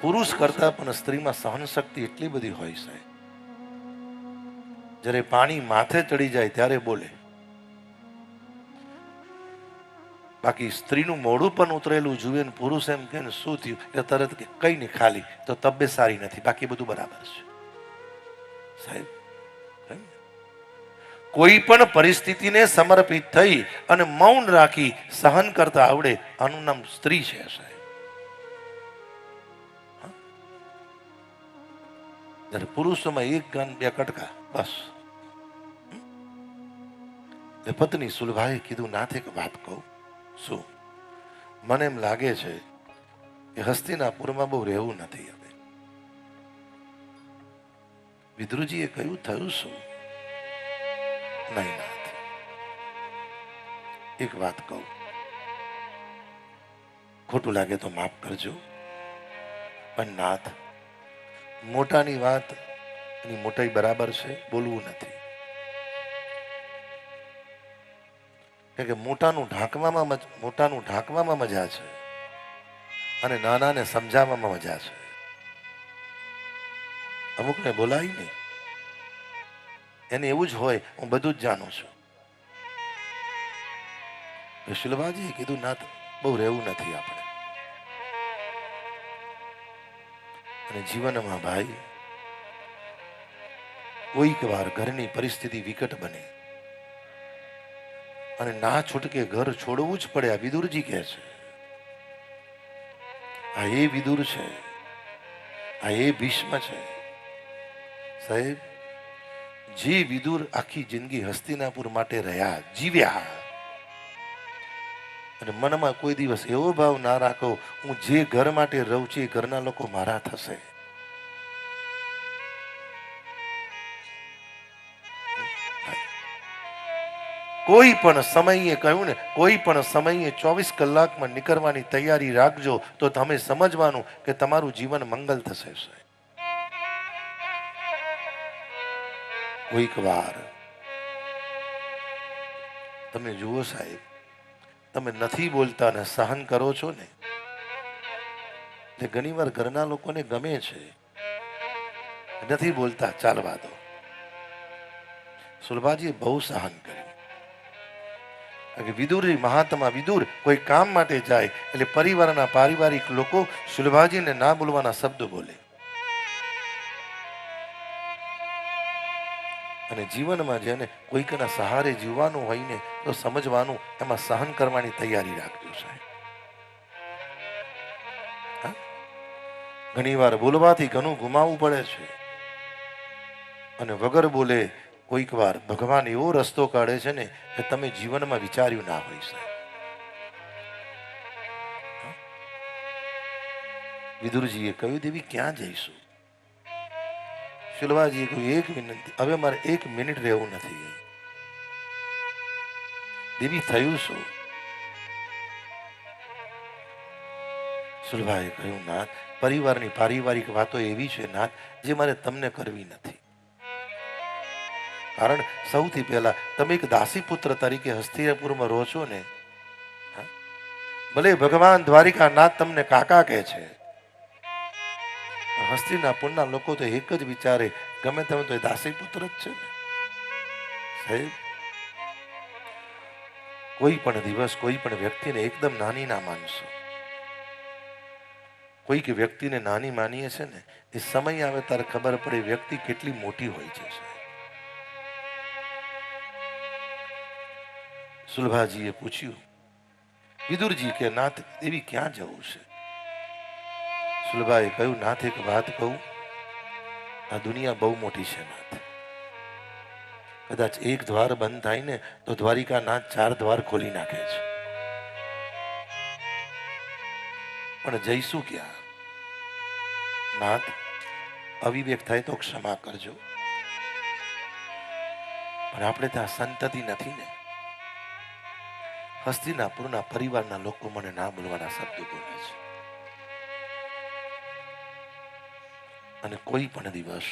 પુરુષ કરતા પણ સ્ત્રીમાં સહન શક્તિ એટલી બધી હોય સાહેબ. જ્યારે પાણી માથે ચડી જાય ત્યારે બોલે. બાકી સ્ત્રીનું મોઢું પણ ઉતરેલું જુએ ને પુરુષ એમ કે શું થયું? એટલે તરત કે કઈ નહીં, ખાલી. તો તબિયત સારી નથી. બાકી બધું બરાબર છે. સાહેબ કોઈ પણ પરિસ્થિતિને સમર્પિત થઈ અને મૌન રાખી સહન કરતા આવડે, આનું નામ સ્ત્રી છે સાહેબ. જ્યારે પુરુષોમાં એક કાન બે કટકા બસ? એટલે પત્ની સુલભાએ કીધું નાથ એક વાત કહું શું મને એમ લાગે છે કે હસ્તિનાપુરમાં બહુ રહેવું નથી હવે વિદ્રુજીએ કહ્યું થયું શું નહીં નાથ એક વાત કહું ખોટું લાગે તો માફ કરજો પણ નાથ મોટાની વાત એની મોટાઈ બરાબર છે, બોલવું નથી. કે મોટાનું ઢાંકવામાં મોટાનું ઢાંકવામાં મજા છે અને નાનાને સમજાવવામાં મજા છે. અમુકને બોલાય નહીં. એને એવું જ હોય, હું બધું જ જાણું છું. તો કીધું, ના, બહુ રહેવું નથી આપણે. અને જીવનમાં ભાઈ, કોઈક વાર ઘરની પરિસ્થિતિ વિકટ બને. અને ના છૂટકે ઘર છોડવું જ પડે, આ વિદુરજી કહે છે. આ એ વિદુર છે, આ એ ભીષ્મ છે. સાહેબ, જે વિદુર આખી જિંદગી હસ્તિનાપુર માટે રહ્યા, જીવ્યા. અને મનમાં કોઈ દિવસ એવો ભાવ ના રાખો, હું જે ઘર માટે રહું છું એ ઘરના લોકો મારા થશે. કોઈ પણ સમયે કહ્યું ને, કોઈ પણ સમયે ચોવીસ કલાકમાં નીકળવાની તૈયારી રાખજો, તો તમે સમજવાનું કે તમારું જીવન મંગલ થશે કોઈક વાર. તમે જુઓ સાહેબ તમે નથી બોલતા ને સહન કરો છો ને? તે ઘણીવાર ઘરના લોકોને ગમે છે નથી બોલતા, ચાલવા દો. સુલભાજીએ બહુ સહન કર્યું. વિદુર મહાત્મા, વિદુર કોઈ કામ માટે જાય, એટલે પરિવારના પારિવારિક લોકો સુલભાજીને ના બોલવાના શબ્દો બોલે. અને જીવનમાં જેને કોઈકના સહારે જીવવાનું હોય ને તો સમજવાનું, એમાં સહન કરવાની તૈયારી રાખજો સાહેબ. ઘણીવાર બોલવાથી ઘણું ગુમાવવું પડે છે. અને વગર બોલે કોઈક વાર ભગવાન એવો રસ્તો કાઢે છે ને કે તમે જીવનમાં વિચાર્યું ના હોય સાહેબ? વિદુરજીએ કહ્યું, દેવી, ક્યાં જઈશું? શિલવાજીએ કોઈ એક વિનંતી હવે મારે એક મિનિટ રહેવું નથી. દેવી થયું શું? સુલભાએ કહ્યું, નાથ, પરિવારની પારિવારિક વાતો એવી છે, નાથ, જે મારે તમને કરવી નથી. કારણ સૌથી પહેલા તમે એક દાસી પુત્ર તરીકે હસ્તિનાપુરમાં રહો છો ને ભલે ભગવાન દ્વારિકા નાથ તમને કાકા કહે છે હસ્તિનાપુરના લોકો તો એક જ વિચારે, ગમે તમે તો એ દાસી પુત્ર જ છે સાહેબ, કોઈ પણ દિવસ કોઈ પણ વ્યક્તિને એકદમ નાની ના માનશો. કોઈક વ્યક્તિને નાની માનીએ છે ને, એ સમય આવે ત્યારે ખબર પડે વ્યક્તિ કેટલી મોટી હોય છે સુલભાજીએ પૂછ્યું, વિદુરજી કે, નાથ દેવી ક્યાં જવું છે? સુલભાએ કહ્યું, નાથ એક વાત કહું, આ દુનિયા બહુ મોટી છે નાથ. કદાચ એક દ્વાર બંધ થાય ને તો દ્વારિકા નાથ ચાર દ્વાર ખોલી નાખે છે. પણ જઈશું ક્યાં? નાથ, અવિવેક થાય તો ક્ષમા કરજો. પણ આપણે ત્યાં સંતતિ નથી ને. હસ્તિનાપુરના પરિવારના લોકો મને ના બોલવાના શબ્દો બોલે છે. અને કોઈ પણ દિવસ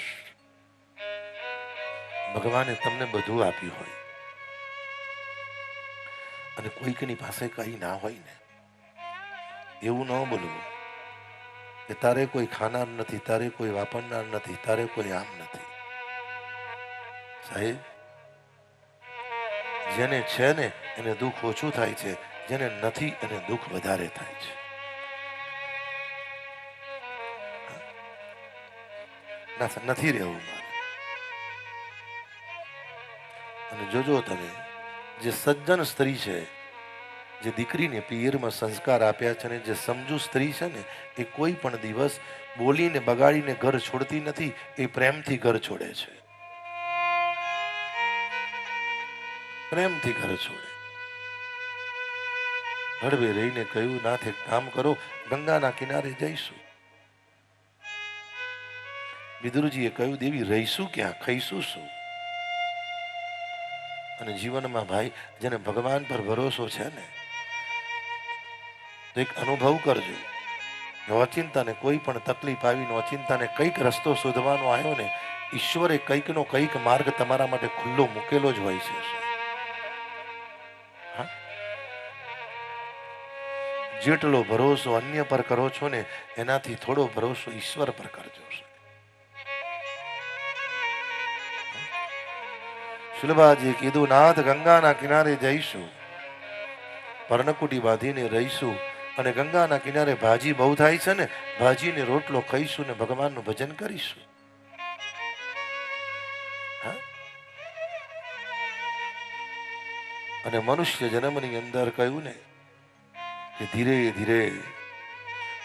ભગવાને તમને બધું આપ્યું હોય અને કોઈકની પાસે કઈ ના હોય ને, એવું ન બોલવું કે તારે કોઈ ખાનાર નથી, તારે કોઈ વાપરનાર નથી, તારે કોઈ આમ નથી. સાહેબ, જેને છે ને એને દુઃખ ઓછું થાય છે, જેને નથી એને દુઃખ વધારે થાય છે. નથી રહેવું અને જોજો તમે, જે સજ્જન સ્ત્રી છે, જે દીકરીને પિયરમાં સંસ્કાર આપ્યા છે ને જે સમજુ સ્ત્રી છે ને, એ કોઈ પણ દિવસ બોલીને બગાડીને ઘર છોડતી નથી, એ પ્રેમથી ઘર છોડે છે. પ્રેમથી ઘર છોડે. હળવે રહીને કહ્યું, નાથ કામ કરો, ગંગાના કિનારે જઈશું. વિદુરજીએ કહ્યું, દેવી, રહીશું ક્યાં? ખાઈશું શું? અને જીવનમાં ભાઈ, જેને ભગવાન પર ભરોસો છે ને, તો એક અનુભવ કરજો. અચિંતાને કોઈ પણ તકલીફ આવીને અચિંતાને કંઈક રસ્તો શોધવાનો આવ્યો ને, ઈશ્વરે કંઈકનો કંઈક માર્ગ તમારા માટે ખુલ્લો મૂકેલો જ હોય છે. જેટલો ભરોસો અન્ય પર કરો છો ને, એનાથી થોડો ભરોસો ઈશ્વર પર કરજો. શિલબાજીએ કીધું, નાથ ગંગાના કિનારે જઈશું. પર્ણકુટી બાંધીને રહીશું અને ગંગાના કિનારે ભાજી બહુ થાય છે ને, ભાજીને રોટલો ખાઈશું ને ભગવાનનું ભજન કરીશું? અને મનુષ્ય જન્મની અંદર કહ્યું ને કે ધીરે ધીરે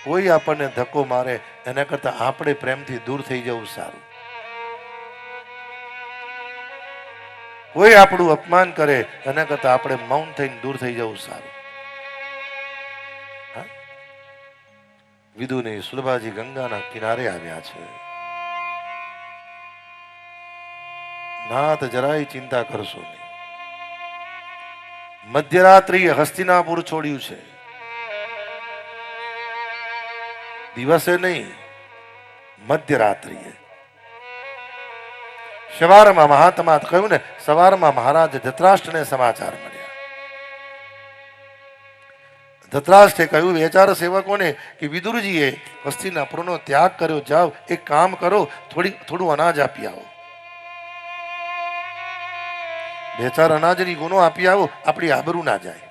કોઈ આપણને ધક્કો મારે, એના કરતાં આપણે પ્રેમથી દૂર થઈ જવું સારું. કોઈ આપણું અપમાન કરે, એના કરતા આપણે મૌન થઈને દૂર થઈ જવું સારું. વિદુને સુલભાજી ગંગાના કિનારે આવ્યા છે. નાથ જરાય ચિંતા કરશો નહીં. મધ્યરાત્રિએ હસ્તિનાપુર છોડ્યું છે. દિવસે નહીં, મધ્યરાત્રિએ. સવારમાં મહાત્મા કહ્યું ને સવારમાં મહારાજ ધૃતરાષ્ટ્રને સમાચાર મળ્યા. ધૃતરાષ્ટ્રે કહ્યું, વેચાર સેવકોને કે વિદુરજીએ હસ્તિનાપુરનો ત્યાગ કર્યો, જાઓ, એક કામ કરો, થોડી, થોડું અનાજ આપી આવો. બે ચાર અનાજની ગુનો આપી આવો, આપણી આબરૂ ના જાય.